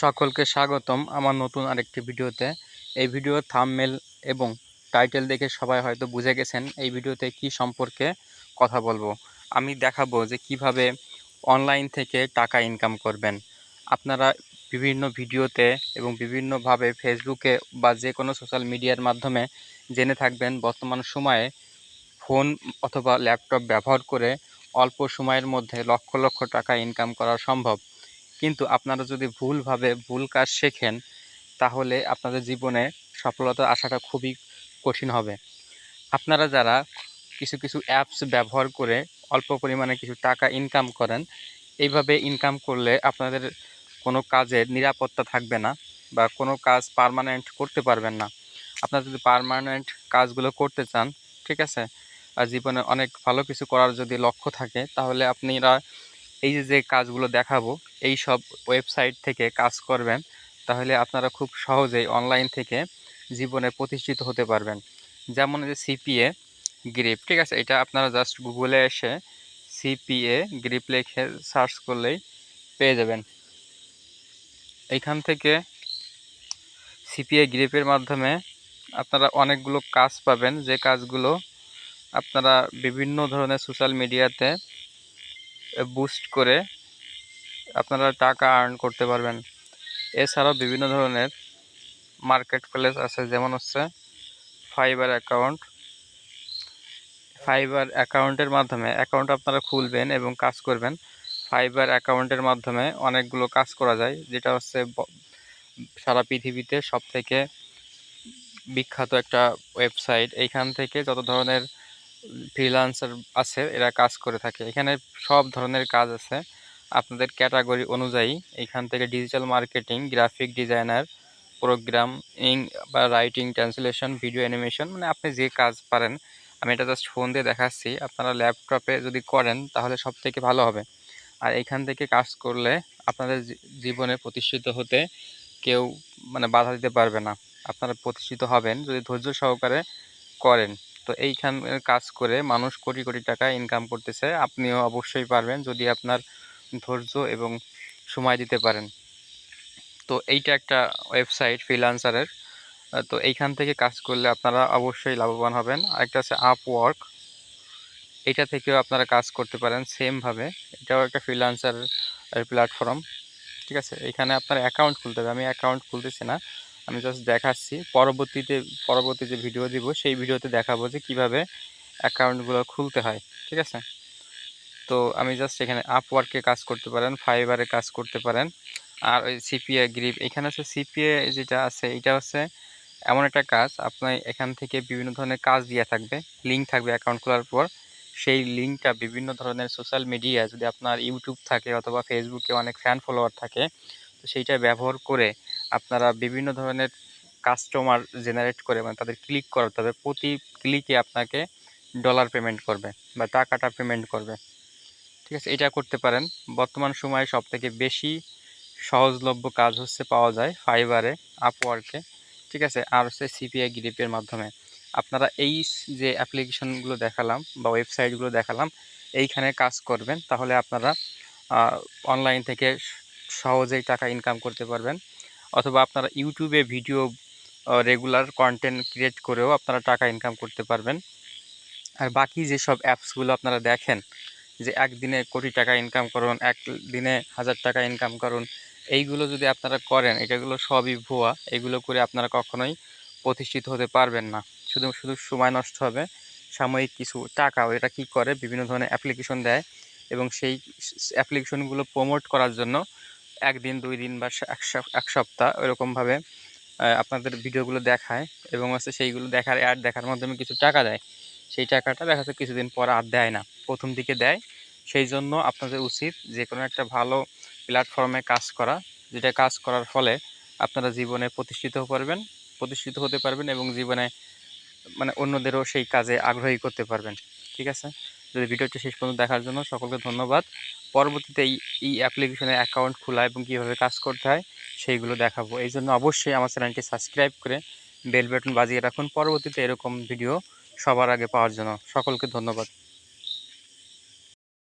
সকলকে স্বাগতম আমার নতুন আরেকটি ভিডিওতে। এই ভিডিও থামমেল এবং টাইটেল দেখে সবাই হয়তো বুঝে গেছেন এই ভিডিওতে কি সম্পর্কে কথা বলব। আমি দেখাবো যে কীভাবে অনলাইন থেকে টাকা ইনকাম করবেন। আপনারা বিভিন্ন ভিডিওতে এবং বিভিন্নভাবে ফেসবুকে বা যে কোনো সোশ্যাল মিডিয়ার মাধ্যমে জেনে থাকবেন বর্তমান সময়ে ফোন অথবা ল্যাপটপ ব্যবহার করে অল্প সময়ের মধ্যে লক্ষ লক্ষ টাকা ইনকাম করা সম্ভব। কিন্তু আপনারা যদি ভুলভাবে ভুল কাজ শেখেন, তাহলে আপনাদের জীবনে সফলতা আসাটা খুবই কঠিন হবে। আপনারা যারা কিছু কিছু অ্যাপস ব্যবহার করে অল্প পরিমাণে কিছু টাকা ইনকাম করেন, এইভাবে ইনকাম করলে আপনাদের কোনো কাজের নিরাপত্তা থাকবে না বা কোনো কাজ পারমানেন্ট করতে পারবেন না। আপনারা যদি পারমানেন্ট কাজগুলো করতে চান, ঠিক আছে? আর জীবনে অনেক ভালো কিছু করার যদি লক্ষ্য থাকে, তাহলে আপনারা এই যে যে কাজগুলো দেখাবো, এই সব ওয়েবসাইট থেকে কাজ করবেন, তাহলে আপনারা খুব সহজেই অনলাইন থেকে জীবনে প্রতিষ্ঠিত হতে পারবেন। যেমন যে সিপিএ গ্রিপ ঠিক আছে? এটা আপনারা জাস্ট গুগলে এসে সিপিএ গ্রিপ লেখে সার্চ করলেই পেয়ে যাবেন। এইখান থেকে সিপিএ গ্রিপের মাধ্যমে আপনারা অনেকগুলো কাজ পাবেন। যে কাজগুলো আপনারা বিভিন্ন ধরনের সোশ্যাল মিডিয়াতে বুস্ট করে আপনারা টাকা আর্ন করতে পারবেন। এছাড়াও বিভিন্ন ধরনের মার্কেট প্লেস আছে, যেমন হচ্ছে ফাইবার অ্যাকাউন্ট ফাইবার অ্যাকাউন্টের মাধ্যমে অ্যাকাউন্ট আপনারা খুলবেন এবং কাজ করবেন। ফাইবার অ্যাকাউন্টের মাধ্যমে অনেকগুলো কাজ করা যায়, যেটা হচ্ছে সারা পৃথিবীতে সব থেকে বিখ্যাত একটা ওয়েবসাইট এইখান থেকে যত ধরনের ফ্রিলান্সার আছে, এরা কাজ করে থাকে। এখানে সব ধরনের কাজ আছে। আপনাদের ক্যাটাগরি অনুযায়ী এখান থেকে digital marketing graphic designer programming বা রাইটিং ট্রান্সলেশন ভিডিও অ্যানিমেশন মানে আপনি যে কাজ পারেন। আমি এটা জাস্ট ফোন দিয়ে দেখাচ্ছি। আপনারা ল্যাপটপে যদি করেন, তাহলে সব থেকে ভালো হবে। আর এখান থেকে কাজ করলে আপনাদের জীবনে প্রতিষ্ঠিত হতে কেউ মানে বাধা দিতে পারবে না। আপনারা প্রতিষ্ঠিত হবেন, যদি ধৈর্য সহকারে করেন। তো এইখান কাজ করে মানুষ কোটি কোটি টাকা ইনকাম করতেছে। আপনিও অবশ্যই পারবেন যদি আপনার ধৈর্য এবং সময় দিতে পারেন। তো এইটা একটা ওয়েবসাইট ফ্রিলান্সারের তো এইখান থেকে কাজ করলে আপনারা অবশ্যই লাভবান হবেন। আরেকটা আছে আপওয়ার্ক এটা থেকেও আপনারা কাজ করতে পারেন সেমভাবে এটাও একটা ফ্রিলান্সার প্ল্যাটফর্ম ঠিক আছে? এখানে আপনার অ্যাকাউন্ট খুলতে হবে। আমি অ্যাকাউন্ট খুলতেছি না। আমি জাস্ট দেখাচ্ছি। পরবর্তীতে, পরবর্তী যে ভিডিও দিব, সেই ভিডিওতে দেখাবো যে কীভাবে অ্যাকাউন্টগুলো খুলতে হয়, ঠিক আছে? তো আমি জাস্ট এখানে আপওয়ার্কে কাজ করতে পারেন ফাইবারে কাজ করতে পারেন, আর ওই সিপিএ গ্রিপ এখানে হচ্ছে সিপিএ যেটা আছে, এটা হচ্ছে এমন একটা কাজ, আপনার এখান থেকে বিভিন্ন ধরনের কাজ দিয়ে থাকবে লিঙ্ক থাকবে অ্যাকাউন্ট খোলার পর, সেই লিঙ্কটা বিভিন্ন ধরনের সোশ্যাল মিডিয়া যদি আপনার ইউটিউব থাকে অথবা ফেসবুকে অনেক ফ্যান ফলোয়ার থাকে, তো সেইটা ব্যবহার করে আপনারা বিভিন্ন ধরনের কাস্টমার জেনারেট করে মানে তাদের ক্লিক করাতে হবে প্রতি ক্লিকে আপনাকে ডলার পেমেন্ট করবে বা টাকাটা পেমেন্ট করবে। ঠিক আছে, এটা করতে পারেন। বর্তমান সময়ে সব থেকে বেশি সহজলভ্য কাজ হচ্ছে পাওয়া যায় ফাইবারে আপওয়ার্কে ঠিক আছে, আর হচ্ছে সিপিআই গ্রিপের মাধ্যমে। আপনারা এই যে অ্যাপ্লিকেশনগুলো দেখালাম বা ওয়েবসাইটগুলো দেখালাম, এইখানে কাজ করবেন, তাহলে আপনারা অনলাইন থেকে সহজেই টাকা ইনকাম করতে পারবেন। অথবা আপনারা ইউটিউবে ভিডিও রেগুলার কন্টেন্ট ক্রিয়েট করেও আপনারা টাকা ইনকাম করতে পারবেন। আর বাকি যেসব অ্যাপসগুলো আপনারা দেখেন, যে একদিনে কোটি টাকা ইনকাম করুন এক দিনে হাজার টাকা ইনকাম করুন, এইগুলো যদি আপনারা করেন, এটাগুলো সবই ভুয়া, এগুলো করে আপনারা কখনোই প্রতিষ্ঠিত হতে পারবেন না। শুধু শুধু সময় নষ্ট হবে, সাময়িক কিছু টাকা এটা কি করে? বিভিন্ন ধরনের অ্যাপ্লিকেশন দেয় এবং সেই অ্যাপ্লিকেশনগুলো প্রমোট করার জন্য একদিন, দুই দিন বা এক সপ্তাহ ওইরকমভাবে আপনাদের ভিডিওগুলো দেখায় এবং হচ্ছে সেইগুলো দেখার অ্যাড দেখার মাধ্যমে কিছু টাকা দেয়। সেই টাকাটা দেখা যাচ্ছে কিছুদিন পর আর দেয় না। প্রথম দিকে দেয়। সেই জন্য আপনাদের উচিত যে কোনো একটা ভালো প্ল্যাটফর্মে কাজ করা, যেটা কাজ করার ফলে আপনারা জীবনে প্রতিষ্ঠিত পারবেন প্রতিষ্ঠিত হতে পারবেন এবং জীবনে মানে অন্যদেরও সেই কাজে আগ্রহী করতে পারবেন। ঠিক আছে? যদি ভিডিওটি শেষ পর্যন্ত দেখার জন্য সকলকে ধন্যবাদ। পরবর্তীতে এই এই অ্যাপ্লিকেশনের অ্যাকাউন্ট খোলা এবং কীভাবে কাজ করতে হয়, সেইগুলো দেখাবো। এই জন্য অবশ্যই আমার চ্যানেলটি সাবস্ক্রাইব করে বেল বাটন বাজিয়ে রাখুন। পরবর্তীতে এরকম ভিডিও সবার আগে পাওয়ার জন্য। সকলকে ধন্যবাদ।